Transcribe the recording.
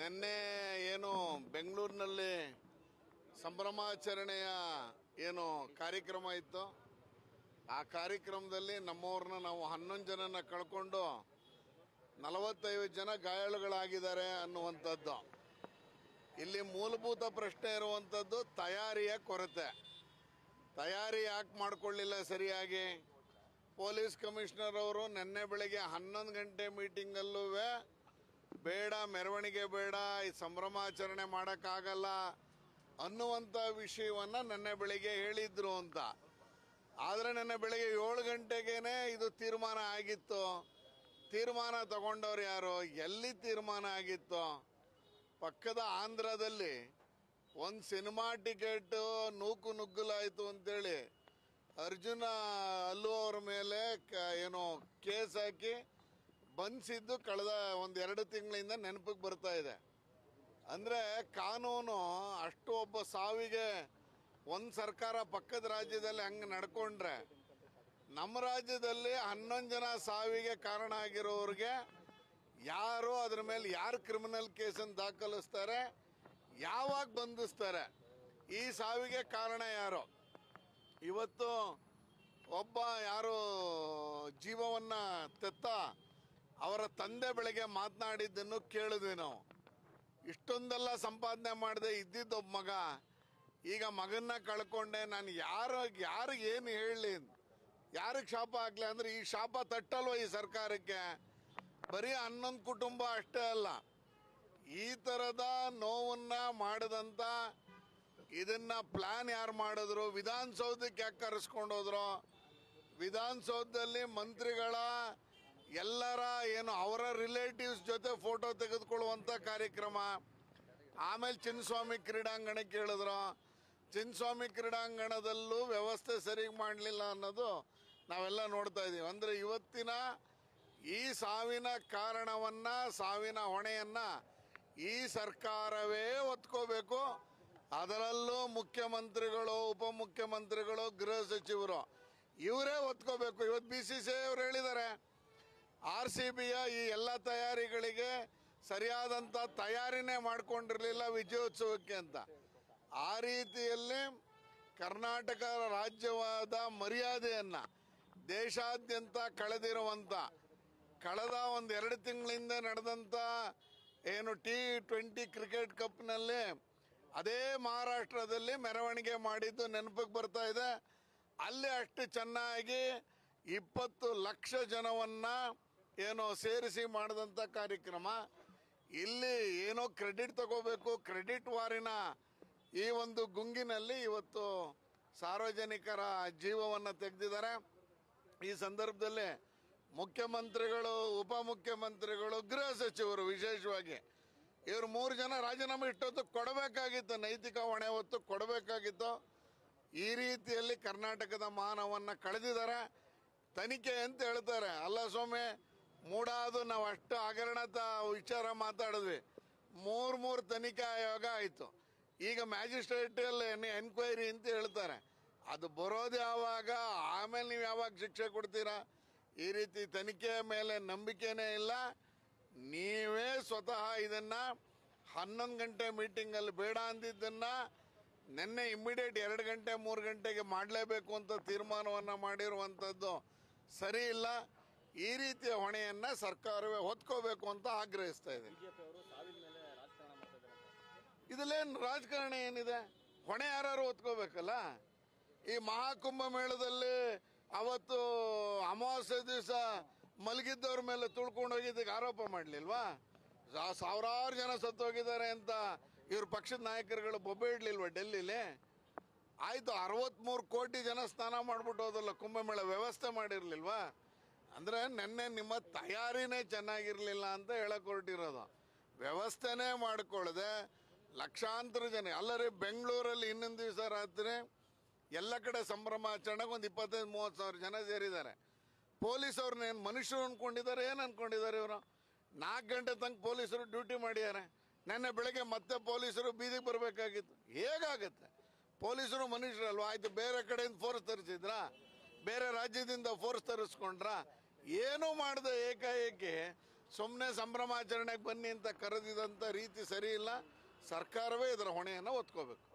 ನಿನ್ನೆ ಏನು ಬೆಂಗಳೂರಿನಲ್ಲಿ ಸಂಭ್ರಮಾಚರಣೆಯ ಏನು ಕಾರ್ಯಕ್ರಮ ಇತ್ತು. ಆ ಕಾರ್ಯಕ್ರಮದಲ್ಲಿ ನಮ್ಮವ್ರನ್ನ ನಾವು ಹನ್ನೊಂದು ಜನನ ಕಳ್ಕೊಂಡು ನಲವತ್ತೈದು ಜನ ಗಾಯಾಳುಗಳಾಗಿದ್ದಾರೆ ಅನ್ನುವಂಥದ್ದು. ಇಲ್ಲಿ ಮೂಲಭೂತ ಪ್ರಶ್ನೆ ಇರುವಂಥದ್ದು ತಯಾರಿಯ ಕೊರತೆ. ತಯಾರಿ ಯಾಕೆ ಮಾಡಿಕೊಳ್ಳಿಲ್ಲ ಸರಿಯಾಗಿ? ಪೊಲೀಸ್ ಕಮಿಷನರ್ ಅವರು ನಿನ್ನೆ ಬೆಳಿಗ್ಗೆ ಹನ್ನೊಂದು ಗಂಟೆ ಮೀಟಿಂಗಲ್ಲೂ ಬೇಡ, ಮೆರವಣಿಗೆ ಬೇಡ, ಈ ಸಂಭ್ರಮಾಚರಣೆ ಮಾಡೋಕ್ಕಾಗಲ್ಲ ಅನ್ನುವಂಥ ವಿಷಯವನ್ನು ನಿನ್ನೆ ಬೆಳಿಗ್ಗೆ ಹೇಳಿದ್ರು ಅಂತ. ಆದರೆ ನಿನ್ನೆ ಬೆಳಿಗ್ಗೆ ಏಳು ಗಂಟೆಗೇನೆ ಇದು ತೀರ್ಮಾನ ಆಗಿತ್ತು. ತೀರ್ಮಾನ ತಗೊಂಡವ್ರು ಯಾರು? ಎಲ್ಲಿ ತೀರ್ಮಾನ ಆಗಿತ್ತು? ಪಕ್ಕದ ಆಂಧ್ರದಲ್ಲಿ ಒಂದು ಸಿನಿಮಾ ಟಿಕೆಟ್ ನೂಕು ನುಗ್ಗಲಾಯಿತು ಅಂತೇಳಿ ಅರ್ಜುನ ಅಲ್ಲು ಅವ್ರ ಮೇಲೆ ಏನೋ ಕೇಸ್ ಹಾಕಿ ಬಂಧಿಸಿದ್ದು ಕಳೆದ ಒಂದು ಎರಡು ತಿಂಗಳಿಂದ ನೆನಪಿಗೆ ಬರ್ತಾ ಇದೆ. ಅಂದರೆ ಕಾನೂನು ಅಷ್ಟು ಒಬ್ಬ ಸಾವಿಗೆ ಒಂದು ಸರ್ಕಾರ ಪಕ್ಕದ ರಾಜ್ಯದಲ್ಲಿ ಹಂಗೆ ನಡ್ಕೊಂಡ್ರೆ ನಮ್ಮ ರಾಜ್ಯದಲ್ಲಿ ಹನ್ನೊಂದು ಜನ ಸಾವಿಗೆ ಕಾರಣ ಆಗಿರೋರಿಗೆ ಯಾರು ಅದ್ರ ಮೇಲೆ ಯಾರು ಕ್ರಿಮಿನಲ್ ಕೇಸನ್ನು ದಾಖಲಿಸ್ತಾರೆ, ಯಾವಾಗ ಬಂಧಿಸ್ತಾರೆ, ಈ ಸಾವಿಗೆ ಕಾರಣ ಯಾರು? ಇವತ್ತು ಒಬ್ಬ ಯಾರು ಜೀವವನ್ನು ತೆತ್ತ ಅವರ ತಂದೆ ಬೆಳಗ್ಗೆ ಮಾತನಾಡಿದ್ದನ್ನು ಕೇಳಿದ್ವಿ ನಾವು. ಇಷ್ಟೊಂದೆಲ್ಲ ಸಂಪಾದನೆ ಮಾಡದೆ ಇದ್ದಿದ್ದ ಒಬ್ಬ ಮಗ. ಈಗ ಮಗನ್ನ ಕಳ್ಕೊಂಡೆ, ನಾನು ಯಾರು, ಯಾರಿಗೆ ಏನು ಹೇಳಲಿ ಯಾರಿಗೆ ಶಾಪ ಆಗಲಿ ಅಂದ್ರೆ ಈ ಶಾಪ ತಟ್ಟಲ್ವ ಈ ಸರ್ಕಾರಕ್ಕೆ? ಬರೀ ಹನ್ನೊಂದು ಕುಟುಂಬ ಅಷ್ಟೇ ಅಲ್ಲ. ಈ ಥರದ ನೋವನ್ನ ಮಾಡಿದಂಥ ಇದನ್ನ ಪ್ಲಾನ್ ಯಾರು ಮಾಡಿದ್ರು? ವಿಧಾನಸೌಧಕ್ಕೆ ಯಾಕೆ ಕರೆಸ್ಕೊಂಡು ಹೋದ್ರು? ವಿಧಾನಸೌಧದಲ್ಲಿ ಮಂತ್ರಿಗಳ ಎಲ್ಲರ ಏನು ಅವರ ರಿಲೇಟಿವ್ಸ್ ಜೊತೆ ಫೋಟೋ ತೆಗೆದುಕೊಳ್ಳುವಂಥ ಕಾರ್ಯಕ್ರಮ. ಆಮೇಲೆ ಚಿನ್ನಸ್ವಾಮಿ ಕ್ರೀಡಾಂಗಣಕ್ಕೆ ಹೇಳಿದ್ರು ಚಿನ್ನಸ್ವಾಮಿ ಕ್ರೀಡಾಂಗಣದಲ್ಲೂ ವ್ಯವಸ್ಥೆ ಸರಿಗೆ ಮಾಡಲಿಲ್ಲ ಅನ್ನೋದು ನಾವೆಲ್ಲ ನೋಡ್ತಾ ಇದ್ದೀವಿ. ಅಂದರೆ ಇವತ್ತಿನ ಈ ಸಾವಿನ ಕಾರಣವನ್ನು, ಸಾವಿನ ಹೊಣೆಯನ್ನು ಈ ಸರ್ಕಾರವೇ ಹೊತ್ಕೋಬೇಕು ಅದರಲ್ಲೂ ಮುಖ್ಯಮಂತ್ರಿಗಳು, ಉಪಮುಖ್ಯಮಂತ್ರಿಗಳು ಗೃಹ ಸಚಿವರು. ಇವರೇ ಒತ್ಕೋಬೇಕು. ಇವತ್ತು ಬಿ ಸಿ ಸಿ ಅವರು ಹೇಳಿದ್ದಾರೆ. ಆರ್ ಸಿ ಬಿಯ ಈ ಎಲ್ಲ ತಯಾರಿಗಳಿಗೆ ಸರಿಯಾದಂಥ ತಯಾರಿನೇ ಮಾಡಿಕೊಂಡಿರಲಿಲ್ಲ ವಿಜಯೋತ್ಸವಕ್ಕೆ ಅಂತ. ಆ ರೀತಿಯಲ್ಲಿ ಕರ್ನಾಟಕ ರಾಜ್ಯವಾದ ಮರ್ಯಾದೆಯನ್ನು ದೇಶಾದ್ಯಂತ ಕಳೆದಿರುವಂಥ ಕಳೆದ ಒಂದು ಎರಡು ತಿಂಗಳಿಂದ ನಡೆದಂಥ ಏನು ಟಿ ಟ್ವೆಂಟಿ ಕ್ರಿಕೆಟ್ ಕಪ್ನಲ್ಲಿ ಅದೇ ಮಹಾರಾಷ್ಟ್ರದಲ್ಲಿ ಮೆರವಣಿಗೆ ಮಾಡಿದ್ದು ನೆನಪಿಗೆ ಬರ್ತಾ ಇದೆ. ಅಲ್ಲಿ ಅಷ್ಟು ಚೆನ್ನಾಗಿ ಇಪ್ಪತ್ತು ಲಕ್ಷ ಜನವನ್ನು ಏನೋ ಸೇರಿಸಿ ಮಾಡಿದಂಥ ಕಾರ್ಯಕ್ರಮ. ಇಲ್ಲಿ ಏನೋ ಕ್ರೆಡಿಟ್ ತಗೋಬೇಕು, ಕ್ರೆಡಿಟ್ ವಾರಿನ ಈ ಒಂದು ಗುಂಗಿನಲ್ಲಿ ಇವತ್ತು ಸಾರ್ವಜನಿಕರ ಜೀವವನ್ನು ತೆಗೆದಿದ್ದಾರೆ. ಈ ಸಂದರ್ಭದಲ್ಲಿ ಮುಖ್ಯಮಂತ್ರಿಗಳು, ಉಪಮುಖ್ಯಮಂತ್ರಿಗಳು, ಗೃಹ ಸಚಿವರು ವಿಶೇಷವಾಗಿ ಇವರು ಮೂರು ಜನ ರಾಜೀನಾಮೆ ಇಟ್ಟೊತ್ತು ಕೊಡಬೇಕಾಗಿತ್ತು, ನೈತಿಕ ಹೊಣೆ ಹೊತ್ತು ಕೊಡಬೇಕಾಗಿತ್ತು. ಈ ರೀತಿಯಲ್ಲಿ ಕರ್ನಾಟಕದ ಮಾನವನ್ನು ಕಳೆದಿದ್ದಾರೆ. ತನಿಖೆ ಅಂತ ಹೇಳ್ತಾರೆ. ಅಲ್ಲ ಸ್ವಾಮಿ, ಮೂಡಾದು ನಾವು ಅಷ್ಟು ಹಗರಣದ ವಿಚಾರ ಮಾತಾಡಿದ್ವಿ. ಮೂರು ಮೂರು ತನಿಖಾ ಆಯೋಗ ಆಯಿತು. ಈಗ ಮ್ಯಾಜಿಸ್ಟ್ರೇಟಲ್ಲಿ ಎನ್ಕ್ವೈರಿ ಅಂತ ಹೇಳ್ತಾರೆ. ಅದು ಬರೋದು ಯಾವಾಗ? ಆಮೇಲೆ ನೀವು ಯಾವಾಗ ಶಿಕ್ಷೆ ಕೊಡ್ತೀರಾ? ಈ ರೀತಿ ತನಿಖೆಯ ಮೇಲೆ ನಂಬಿಕೆನೇ ಇಲ್ಲ. ನೀವೇ ಸ್ವತಃ ಇದನ್ನ ಹನ್ನೊಂದು ಗಂಟೆ ಮೀಟಿಂಗ್ ಅಲ್ಲಿ ಬೇಡ ಅಂದಿದ್ದನ್ನ ನಿನ್ನೆ ಇಮ್ಮಿಡಿಯೇಟ್ ಎರಡು ಗಂಟೆ ಮೂರು ಗಂಟೆಗೆ ಮಾಡಲೇಬೇಕು ಅಂತ ತೀರ್ಮಾನವನ್ನು ಮಾಡಿರುವಂಥದ್ದು ಸರಿ ಇಲ್ಲ. ಈ ರೀತಿಯ ಹೊಣೆಯನ್ನು ಸರ್ಕಾರವೇ ಹೊತ್ಕೋಬೇಕು ಅಂತ ಆಗ್ರಹಿಸ್ತಾ ಇದೆ. ಇದಲ್ಲೇನು ರಾಜಕಾರಣ ಏನಿದೆ? ಹೊಣೆ ಯಾರು ಹೊತ್ಕೋಬೇಕಲ್ಲ? ಈ ಮಹಾಕುಂಭ ಮೇಳದಲ್ಲಿ ಅವತ್ತು ಅಮಾವಾಸ್ಯ ದಿವಸ ಮಲಗಿದ್ದವ್ರ ಮೇಲೆ ತುಳ್ಕೊಂಡು ಹೋಗಿದ್ದಕ್ಕೆ ಆರೋಪ ಮಾಡಲಿಲ್ವಾ? ಸಾವಿರಾರು ಜನ ಸತ್ತೋಗಿದ್ದಾರೆ ಅಂತ ಇವ್ರ ಪಕ್ಷದ ನಾಯಕರುಗಳು ಬೊಬ್ಬೆ ಇಡ್ಲಿಲ್ವಾ ಡೆಲ್ಲಿಲಿ? ಆಯಿತು ಅರವತ್ತ್ಮೂರು ಕೋಟಿ ಜನ ಸ್ನಾನ ಮಾಡ್ಬಿಟ್ಟು ಹೋದಲ್ಲ, ಕುಂಭಮೇಳ ವ್ಯವಸ್ಥೆ ಮಾಡಿರಲಿಲ್ವಾ? ಅಂದರೆ ನೆನ್ನೆ ನಿಮ್ಮ ತಯಾರಿನೇ ಚೆನ್ನಾಗಿರಲಿಲ್ಲ ಅಂತ ಹೇಳಕ್ ಹೊರಟಿರೋದು. ವ್ಯವಸ್ಥೆನೇ ಮಾಡ್ಕೊಳ್ಳದೆ ಲಕ್ಷಾಂತರ ಜನ. ಅಲ್ಲರಿ, ಬೆಂಗಳೂರಲ್ಲಿ ಇನ್ನೊಂದು ದಿವಸ ರಾತ್ರಿ ಎಲ್ಲ ಕಡೆ ಸಂಭ್ರಮಾಚರಣೆಗೆ ಒಂದು ಇಪ್ಪತ್ತೈದು, ಮೂವತ್ತು ಸಾವಿರ ಜನ ಸೇರಿದ್ದಾರೆ. ಪೊಲೀಸ್ ಅವ್ರನ್ನ ಏನು ಮನುಷ್ಯರು ಅಂದ್ಕೊಂಡಿದ್ದಾರೆ ಏನು ಅಂದ್ಕೊಂಡಿದ್ದಾರೆ ಇವರು? ನಾಲ್ಕು ಗಂಟೆ ತನಕ ಪೊಲೀಸರು ಡ್ಯೂಟಿ ಮಾಡಿದ್ದಾರೆ ನೆನ್ನೆ ಬೆಳಗ್ಗೆ ಮತ್ತೆ ಪೊಲೀಸರು ಬೀದಿಗೆ ಬರಬೇಕಾಗಿತ್ತು. ಹೇಗಾಗತ್ತೆ? ಪೊಲೀಸರು ಮನುಷ್ಯರಲ್ವಾ? ಆಯ್ತು, ಬೇರೆ ಕಡೆಯಿಂದ ಫೋರ್ಸ್ ತರಿಸಿದ್ರಾ? ಬೇರೆ ರಾಜ್ಯದಿಂದ ಫೋರ್ಸ್ ತರಿಸ್ಕೊಂಡ್ರ? ಏನೂ ಮಾಡದೆ ಏಕಾಏಕಿ. ಸುಮ್ಮನೆ ಸಂಭ್ರಮಾಚರಣೆಗೆ ಬನ್ನಿ ಅಂತ ಕರೆದಿದಂಥ ರೀತಿ ಸರಿ ಇಲ್ಲ. ಸರ್ಕಾರವೇ ಇದರ ಹೊಣೆಯನ್ನು ಹೊತ್ಕೋಬೇಕು.